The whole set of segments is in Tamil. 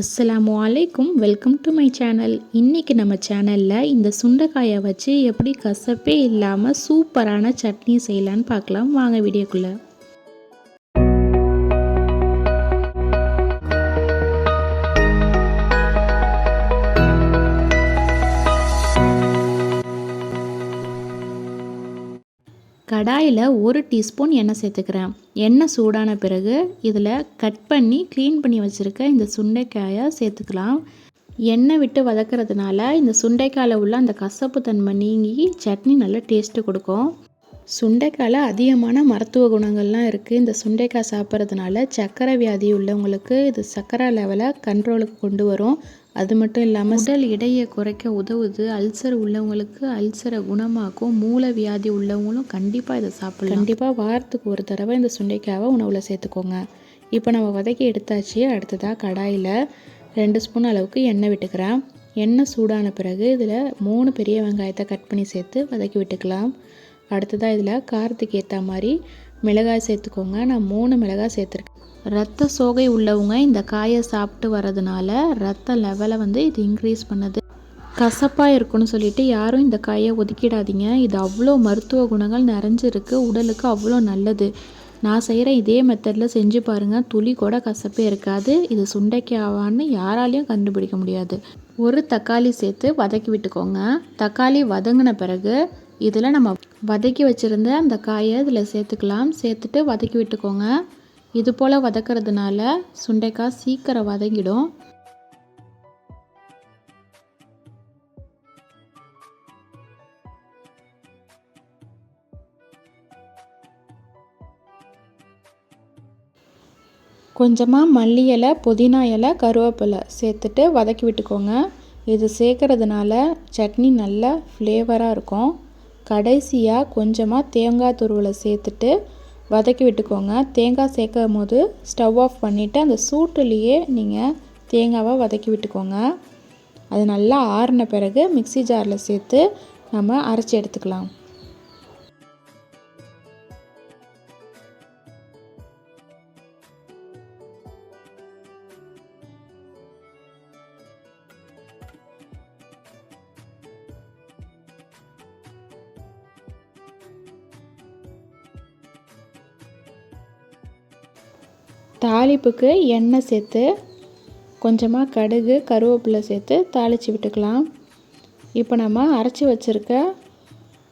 அஸ்ஸலாமு அலைக்கும் வெல்கம் டு மை சேனல். இன்றைக்கி நம்ம சேனலில் இந்த சுண்டைக்காயை வச்சு எப்படி கசப்பே இல்லாமல் சூப்பரான சட்னி செய்யலான்னு பார்க்கலாம். வாங்க வீடியோக்குள்ளே. கடாயில் ஒரு டீஸ்பூன் எண்ணெய் சேர்த்துக்கிறேன். எண்ணெய் சூடான பிறகு இதில் கட் பண்ணி க்ளீன் பண்ணி வச்சுருக்க இந்த சுண்டைக்காயை சேர்த்துக்கலாம். எண்ணெய் விட்டு வதக்கிறதுனால இந்த சுண்டைக்காயில் உள்ள அந்த கசப்பு தன்மை நீங்கி சட்னி நல்லா டேஸ்ட்டு கொடுக்கும். சுண்டைக்காயில் அதிகமான மருத்துவ குணங்கள்லாம் இருக்குது இந்த சுண்டைக்காய் சாப்பிட்றதுனால சர்க்கரை வியாதி உள்ளவங்களுக்கு இது சர்க்கரை லெவலை கண்ட்ரோலுக்கு கொண்டு வரும். அது மட்டும் இல்லாமல் உடல் எடையை குறைக்க உதவுது. அல்சர் உள்ளவங்களுக்கு அல்சரை குணமாக்கும். மூல வியாதி உள்ளவங்களும் கண்டிப்பாக இதை சாப்பிடலாம். கண்டிப்பாக வாரத்துக்கு ஒரு தடவை இந்த சுண்டைக்காவை உணவில் சேர்த்துக்கோங்க. இப்போ நம்ம வதக்கி எடுத்தாச்சு. அடுத்ததாக கடாயில் ரெண்டு ஸ்பூன் அளவுக்கு எண்ணெய் விட்டுக்கிறேன். எண்ணெய் சூடான பிறகு இதில் மூணு பெரிய வெங்காயத்தை கட் பண்ணி சேர்த்து வதக்கி விட்டுக்கலாம். அடுத்ததாக இதில் காரத்துக்கு ஏற்ற மாதிரி மிளகாய் சேர்த்துக்கோங்க. நான் மூணு மிளகாய் சேர்த்துருக்கேன். ரத்த சோகை உள்ளவங்க இந்த காயை சாப்பிட்டு வர்றதுனால ரத்த லெவலை வந்து இது இன்க்ரீஸ் பண்ணுது. கசப்பாக இருக்குன்னு சொல்லிட்டு யாரும் இந்த காயை ஒதுக்கிடாதீங்க. இது அவ்வளோ மருத்துவ குணங்கள் நிறைஞ்சிருக்கு. உடலுக்கு அவ்வளோ நல்லது. நான் செய்கிற இதே மெத்தடில் செஞ்சு பாருங்கள் துளி கூட கசப்பே இருக்காது. இது சுண்டைக்காவான்னு யாராலையும் கண்டுபிடிக்க முடியாது. ஒரு தக்காளி சேர்த்து வதக்கி விட்டுக்கோங்க. தக்காளி வதங்கின பிறகு இதில் நம்ம வதக்கி வச்சுருந்த அந்த காயை இதில் சேர்த்துக்கலாம். சேர்த்துட்டு வதக்கி விட்டுக்கோங்க. இது போல் வதக்கிறதுனால சுண்டைக்காய் சீக்கிரம் வதங்கிடும். கொஞ்சமாக மல்லி இலை புதினா இலை கருவேப்பிலை சேர்த்துட்டு வதக்கி விட்டுக்கோங்க. இது சேர்க்கறதுனால சட்னி நல்லா ஃப்ளேவராக இருக்கும். கடைசியாக கொஞ்சமாக தேங்காய் துருவலை சேர்த்துட்டு வதக்கி விட்டுக்கோங்க. தேங்காய் சேர்க்கும் போது ஸ்டவ் ஆஃப் பண்ணிவிட்டு அந்த சூட்டுலேயே நீங்கள் தேங்காவை வதக்கி விட்டுக்கோங்க. அது நல்லா ஆறின பிறகு மிக்சி ஜாரில் சேர்த்து நம்ம அரைச்சி எடுத்துக்கலாம். தாளிப்புக்கு எண்ணெய் சேர்த்து கொஞ்சமாக கடுகு கருவேப்பிலை சேர்த்து தாளித்து விட்டுக்கலாம். இப்போ நம்ம அரைச்சி வச்சுருக்க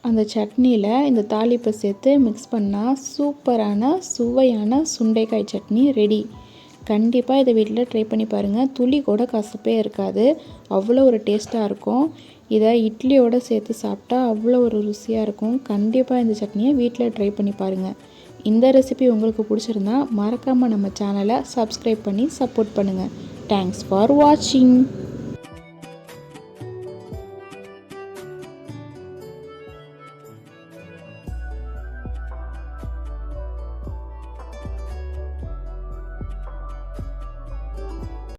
அந்த சட்னியில் இந்த தாளிப்பை சேர்த்து மிக்ஸ் பண்ணால் சூப்பரான சுவையான சுண்டைக்காய் சட்னி ரெடி கண்டிப்பாக இதை வீட்டில் ட்ரை பண்ணி பாருங்கள் துளி கூட கசப்பே இருக்காது. அவ்வளோ ஒரு டேஸ்ட்டாக இருக்கும். இதை இட்லியோடு சேர்த்து சாப்பிட்டா அவ்வளோ ஒரு ருசியாக இருக்கும். கண்டிப்பாக இந்த சட்னியை வீட்டில் ட்ரை பண்ணி பாருங்கள் இந்த ரெசிபி உங்களுக்கு பிடிச்சிருந்தா மறக்காமல் நம்ம சேனலை சப்ஸ்கிரைப் பண்ணி சப்போர்ட் பண்ணுங்கள் தேங்க்ஸ் ஃபார் வாட்சிங்